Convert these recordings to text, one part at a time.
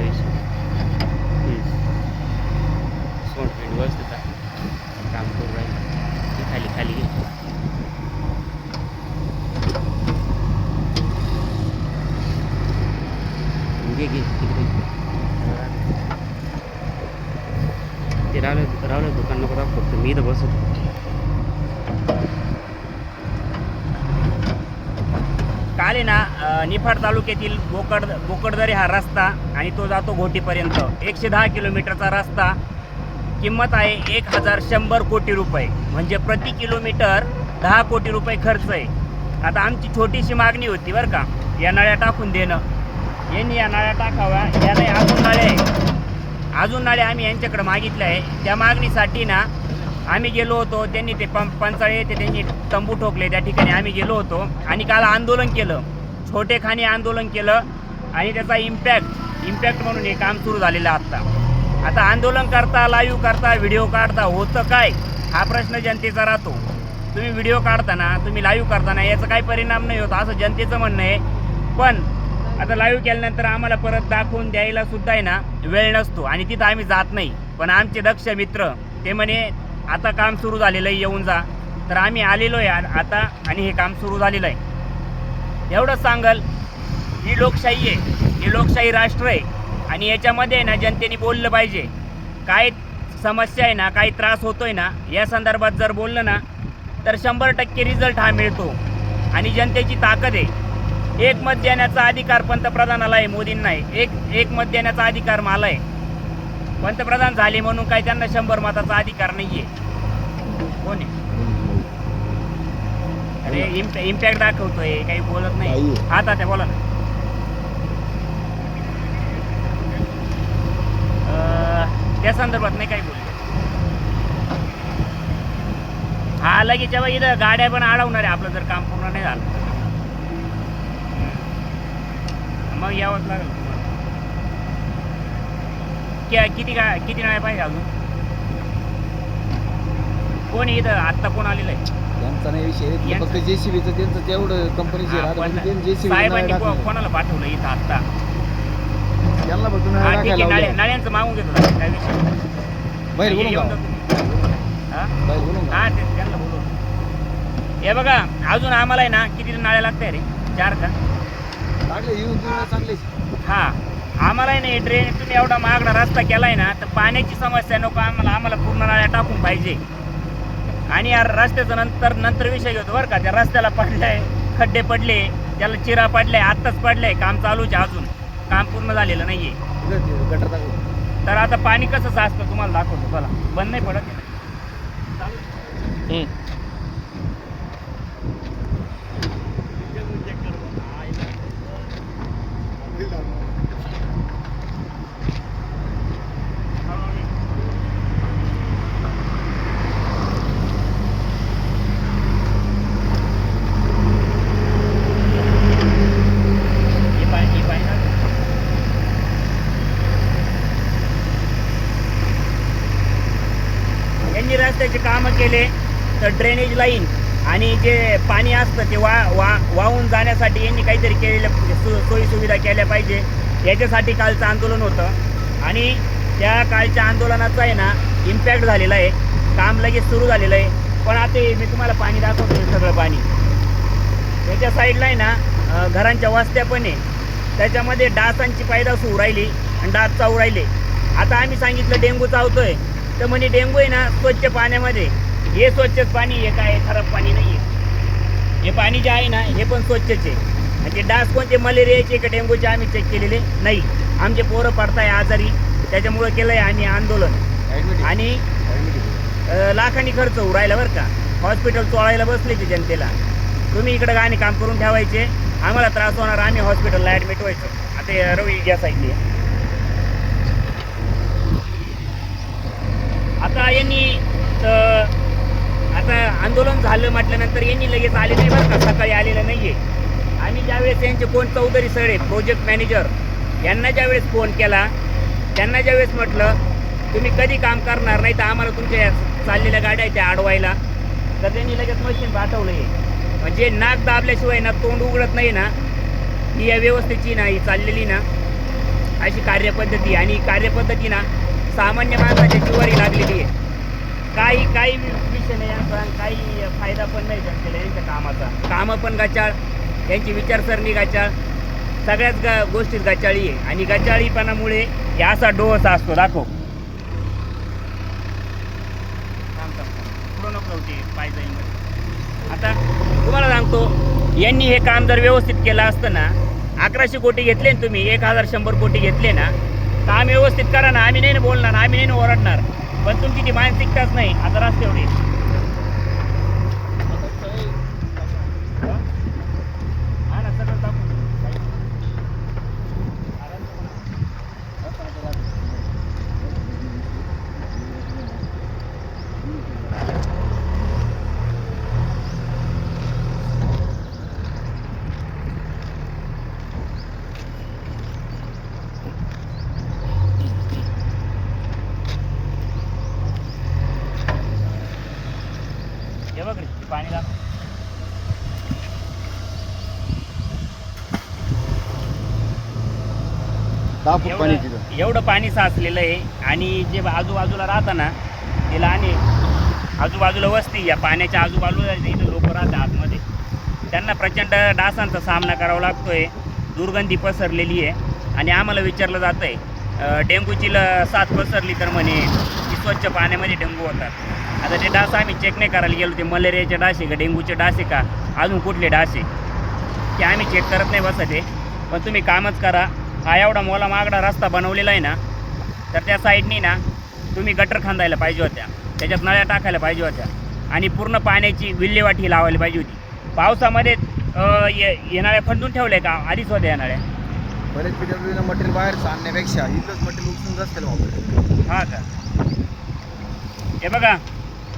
विषय सोड फ्रेंड व्यवस्थित आहे काम करू राहील ते खाली खाली घे घे घे तिकडे ते रावलं रावलं आले ना निफाड तालुक्यातील बोकड बोकडदरी हा रस्ता आणि तो जातो घोटीपर्यंत. एकशे दहा किलोमीटरचा रस्ता किंमत आहे एक हजार शंभर कोटी रुपये. म्हणजे प्रति किलोमीटर दहा कोटी रुपये खर्च आहे. आता आमची छोटीशी मागणी होती बरं का या नळ्या टाकून देणं. यांनी या नळ्या टाकाव्या या नाही अजून नळ्या आहे अजून नाळे आम्ही यांच्याकडे मागितल्या आहे. त्या मागणीसाठी ना आम्ही गेलो होतो त्यांनी ते पं पंचाळे ते त्यांनी तंबू ठोकले त्या ठिकाणी आम्ही गेलो होतो. आणि काल आंदोलन केलं. छोटेखानी आंदोलन केलं आणि त्याचा इम्पॅक्ट इम्पॅक्ट म्हणून हे काम सुरू झालेलं आत्ता. आता आंदोलन करता लाईव्ह करता व्हिडिओ काढता होतं काय? हा प्रश्न जनतेचा राहतो. तुम्ही व्हिडिओ काढताना तुम्ही लाईव्ह करताना याचा काही परिणाम नाही होत असं जनतेचं म्हणणं आहे. पण आता लाईव्ह केल्यानंतर आम्हाला परत दाखवून द्यायला सुद्धा आहे ना वेळ नसतो आणि तिथं आम्ही जात नाही. पण आमचे दक्ष मित्र ते म्हणे आता काम सुरू झालेलं आहे येऊन जा. तर आम्ही आलेलो आहे आता आणि हे काम सुरू झालेलं आहे. एवढंच सांगल ही लोकशाही आहे. ही लोकशाही राष्ट्र आहे. आणि याच्यामध्ये आहे ना जनतेने बोललं पाहिजे. काय समस्या आहे ना काही त्रास होतो आहे ना या संदर्भात जर बोललं ना तर शंभर टक्के रिझल्ट हा मिळतो. आणि जनतेची ताकद आहे. एक मत देण्याचा अधिकार पंतप्रधानाला आहे मोदींना आहे. एक एक मत देण्याचा अधिकार मला आहे. पंतप्रधान झाले म्हणून काही त्यांना शंभर मताचा अधिकार नाही आहे कोण आहे? अरे इम्प इम्पॅक्ट दाखवतोय काही बोलत नाही. नाही. हा तात्या बोला ना. अं, त्या संदर्भात नाही काही बोलले. हा लगेच जेव्हा इथं गाड्या पण अडवणार आहे आपलं जर काम पूर्ण नाही झालं मग यावंच लागेल. किती गा किती नाळे पाहिजे अजून? कोण इथं? आत्ता कोण आलेलं आहे? यांचा नाही विषय ते फक्त जेसीबीचं त्यांचं तेवढं कंपनीचे राहतं साहेबांनी को- कोणाला पाठवलं इथं आत्ता? त्यांना फक्त हा नळ ठीक आहे. टाकायला नाळे लावलंय. नाळ्यांचं मागून घेतो दादा, काय विषय नाही. बाहेर ये- बोलू येऊन का जा तुम्ही. हा? बाहेर बोलू का हा ते त्यांना बोलू हे बघा अजून आम्हाला आहे ना किती नाळ्या लागते रे? चार का? लागले येऊन तुम्ही हा. आम्हाला आहे ना ड्रेन तुम्ही एवढा महागडा रस्ता केलाय ना तर पाण्याची समस्या नको आम्हाला आम्हाला पूर्ण नाळ्या टाकून पाहिजे. आणि या रस्त्याचं नंतर नंतर विषय घेतो बरं का त्या रस्त्याला पडलाय खड्डे पडले त्याला चिरा पडलाय आत्ताच पडलाय काम चालूच आहे अजून. काम पूर्ण झालेलं नाहीये. तर आता पाणी कसं साचतं तुम्हाला दाखवतो चला. बंद नाही पडत हम्म. हे पाणी हे पाणी ना यांनी रस्त्याचे कामं केले तर ड्रेनेज लाईन आणि जे पाणी असतं ते वा वा वाहून जाण्यासाठी यांनी काहीतरी केलेलं म्हणजे सो सोयीसुविधा केल्या पाहिजे. याच्यासाठी कालचं आंदोलन होतं. आणि त्या कालच्या आंदोलनाचा आहे ना इम्पॅक्ट झालेला आहे. काम लगेच सुरू झालेलं आहे. पण आता मी तुम्हाला पाणी दाखवतो सगळं पाणी. त्याच्या साईडला आहे ना घरांच्या वस्त्या पण आहे. त्याच्यामध्ये डासांची पैदास होऊ राहिली आणि डास चावू राहिले. आता आम्ही सांगितलं डेंगू चावतोय. तर म्हणे डेंगू आहे ना स्वच्छ पाण्यामध्ये. हे स्वच्छच पाणी आहे काय खराब पाणी नाही आहे हे पाणी जे आहे ना हे पण स्वच्छच आहे. म्हणजे डास कोणते मलेरियाचे का डेंगूचे आम्ही चेक केलेले नाही. आमचे पोरं पडताय आजारी त्याच्यामुळं केलं आहे आम्ही आंदोलन. आणि लाखांनी खर्च राहिला बरं का. हॉस्पिटल चोळायला बसले ते जनतेला. तुम्ही इकडे गाणे काम करून ठेवायचे. आम्हाला त्रास होणार आम्ही हॉस्पिटलला ॲडमिट व्हायचं. आता हे रवी घ्या साईडली आता यांनी आता आंदोलन झालं म्हटल्यानंतर यांनी लगेच आले नाही बरं का सकाळी आलेलं नाही आहे आम्ही ज्यावेळेस यांचे कोण चौधरी सर प्रोजेक्ट मॅनेजर यांना ज्यावेळेस फोन केला त्यांना ज्यावेळेस म्हटलं तुम्ही कधी काम करणार नाही तर आम्हाला तुमच्या चाललेल्या गाड्या आहेत त्या अडवायला. तर त्यांनी लगेच मशीन पाठवलं आहे म्हणजे नाक दाबल्याशिवाय ना तोंड उघडत नाही ना ही या व्यवस्थेची ना ही चाललेली ना अशी कार्यपद्धती. आणि कार्यपद्धती ना सामान्य माणसाच्या जीवारी लागलेली आहे. काही काही विषय नाही यांचा आणि काही फायदा पण नाही जनतेला यांच्या कामाचा. कामं पण गाचाळ यांची विचारसरणी गाचाळ. सगळ्याच ग गोष्टीत गाचाळी आहे. आणि गाचाळीपणामुळे हे असा डोस असतो. दाखव. आता तुम्हाला सांगतो यांनी हे काम जर व्यवस्थित केलं असतं ना अकराशे कोटी घेतले ना तुम्ही एक हजार शंभर कोटी घेतले ना काम व्यवस्थित करा ना. आम्ही नाही ना बोलणार आम्ही नाही ना ओरडणार. पण तुमची ती मानसिकताच नाही. आता रस्ते एवढे हा ना सगळं दाखवून देऊ. हे बघ रे ते पाणी दाखव पाणी तिथं. एवढं एवढं पाणी साचलेलं आहे आणि जे आजूबाजूला राहतं ना ते लहाने आजूबाजूला वस्ती या पाण्याच्या आजूबाजूला इथं लोक राहतात आतमध्ये त्यांना प्रचंड डासांचा सामना करावा लागतोय. दुर्गंधी पसरलेली आहे. आणि आम्हाला विचारलं जातं आहे डेंग्यूची ल साथ पसरली तर म्हणे की स्वच्छ पाण्यामध्ये डेंग्यू होतात. आता ते डास आम्ही चेक नाही करायला गेलो ते मलेरियाचे डास आहे का डेंग्यूचे डास आहे का अजून कुठले डास आहे ते आम्ही चेक करत नाही बसत आहे. पण तुम्ही कामच करा हा एवढा मोला मागडा रस्ता बनवलेला आहे ना तर त्या साईडनी ना तुम्ही गटर खांदायला पाहिजे होत्या. त्याच्यात नळ्या टाकायला पाहिजे होत्या. आणि पूर्ण पाण्याची विल्हेवाट ही लावायला पाहिजे होती. पावसामध्ये ये नळ्या खंडून ठेवल्या का? आधीच होत्या या नळ्या. बरेच पीडब्ल्यूनं मटेरियल बाहेर आणण्यापेक्षा इथंच मटेरियल उचलून रस्त्याला वापरले हा का? हे बघा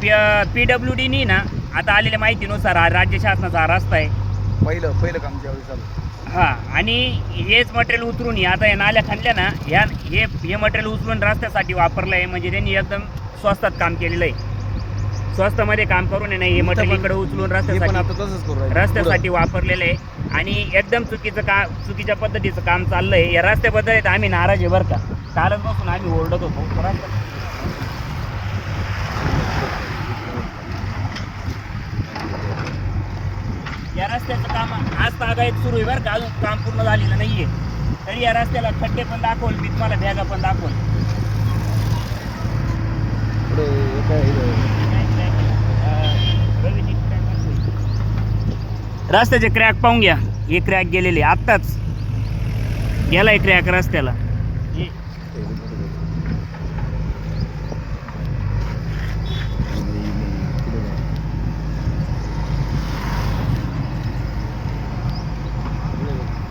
पी पी डब्ल्यू डीनी ना आता आलेल्या माहितीनुसार हा राज्य शासनाचा हा रस्ता आहे. पहिलं पहिलं काम ज्यावेळी चालू हा आणि हेच मटेरियल उतरून आता या नाल्या खांदल्या ना ह्या हे हे मटेरियल उचलून रस्त्यासाठी वापरलं आहे म्हणजे त्यांनी एकदम स्वस्तात काम केलेलं आहे स्वस्तामध्ये काम करून आहे ना हे मटेरियल इकडे उचलून रस्त्यासाठी. रस्त्यासाठी वापरलेलं आहे आणि एकदम चुकीचं का चुकीच्या पद्धतीचं काम चाललंय. या रस्त्याबद्दल आहे आम्ही नाराज आहे बरं का. कालच बसून आम्ही ओरडत होतो. रस्त्याचं काम आज तागायत सुरू आहे बरं का अजून काम पूर्ण झालेलं नाहीये. तरी या रस्त्याला खड्डे पण दाखवल मी तुम्हाला बॅगा पण दाखवल. रस्त्याचे क्रॅक पाहून घ्या. हे क्रॅक गेलेले आत्ताच. गेलाय क्रॅक रस्त्याला हे-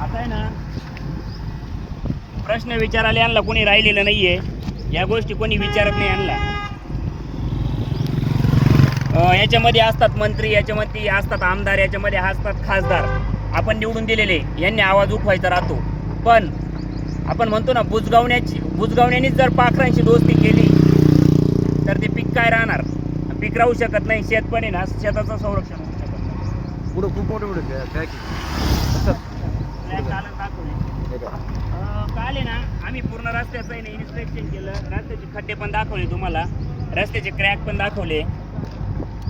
आता आहे ना? प्रश्न विचारायला यांना कोणी राहिलेलं नाहीये. या गोष्टी कोणी विचारत नाही यांना याच्यामध्ये असतात मंत्री याच्यामध्ये असतात आमदार याच्यामध्ये असतात खासदार. आपण निवडून दिलेले यांनी आवाज उठवायचा राहतो. पण आपण म्हणतो ना बुजगावण्याची बुजगावण्यानीच जर पाखरांशी दोस्ती केली तर ते पीक काय राहणार? पीक राहू शकत नाही शेत पण आहे ना शेताचं संरक्षण होऊ शकत नाही. पुढं खूप मोठे मोठे दाखवले. काल आहे ना आम्ही पूर्ण रस्त्याचं आहे ना इन्स्पेक्शन केलं. रस्त्याचे खड्डे पण दाखवले तुम्हाला. रस्त्याचे क्रॅक पण दाखवले.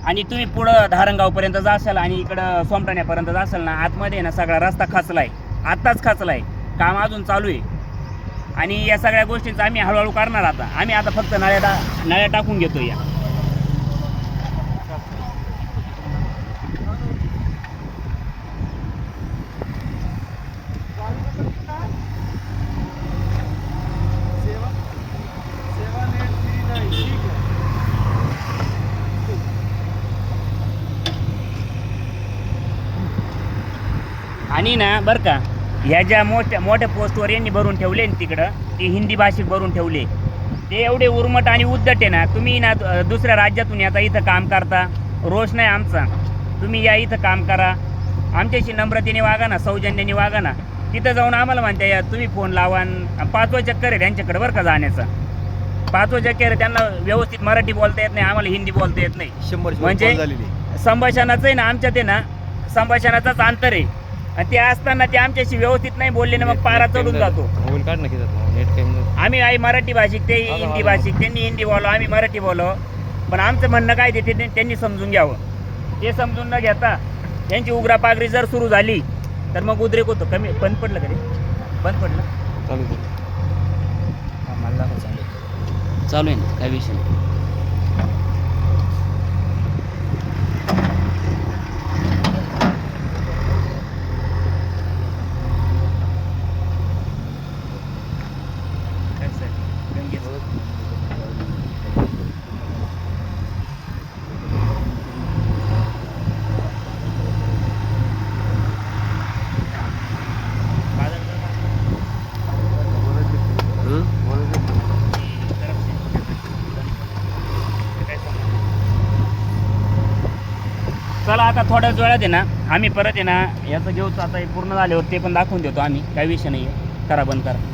आणि तुम्ही पुढं धारणगावपर्यंत जाशाल आणि इकडं सोमटाण्यापर्यंत जाशाल ना आतमध्ये आहे ना सगळा रस्ता खचलाय. आत्ताच खचलाय. काम अजून चालू आहे. आणि या सगळ्या गोष्टींचं आम्ही हळूहळू करणार आता. आम्ही आता फक्त नळ्या टा नळ्या टाकून घेतो या. आणि ना बरं का ह्या ज्या मोठ्या मोठ्या पोस्टवर यांनी भरून ठेवले ना तिकडं ते हिंदी भाषिक भरून ठेवले. ते एवढे उर्मट आणि उद्धट आहे ना तुम्ही ना दुसऱ्या राज्यातून आता इथं काम करता. रोष नाही आमचा. तुम्ही या इथं काम करा. आमच्याशी नम्रतेने वागा ना सौजन्याने वागा ना. तिथं जाऊन आम्हाला म्हणता या तुम्ही फोन लावा पाचवा चक्कर आहे त्यांच्याकडे बरं का जाण्याचा. पाचवा चक्कर आहे त्यांना व्यवस्थित मराठी बोलता येत नाही आम्हाला हिंदी बोलता येत नाही. शंभर म्हणजे- संभाषणाचं आहे ना आमच्यात आहे ना संभाषणाचाच अंतर आहे. आणि ते असताना ते आमच्याशी व्यवस्थित नाही बोलले ना मग पारा चढून जातो. मोबाईल काढ ना की जातो नेट काही आम्ही आई मराठी भाषिक ते हिंदी. भाषिक त्यांनी हिंदी बोलो आम्ही मराठी बोलो पण आमचं म्हणणं काय ते त्यांनी समजून घ्यावं. ते समजून न घेता त्यांची उग्रा पागरी जर सुरू झाली तर मग उद्रेक होतं. कमी बंद पडलं कधी बंद पडलं? चालू चालू आहे. ना? काय विषय नाही. कसं आहे? गंगेचं. हं? चला आता थोड्याच वेळात आहे ना आम्ही परत आहे ना याचं घेऊच आता हे पूर्ण झाल्यावर ते पण दाखवून देतो आम्ही. काही विषय नाही आहे करा बंद करा.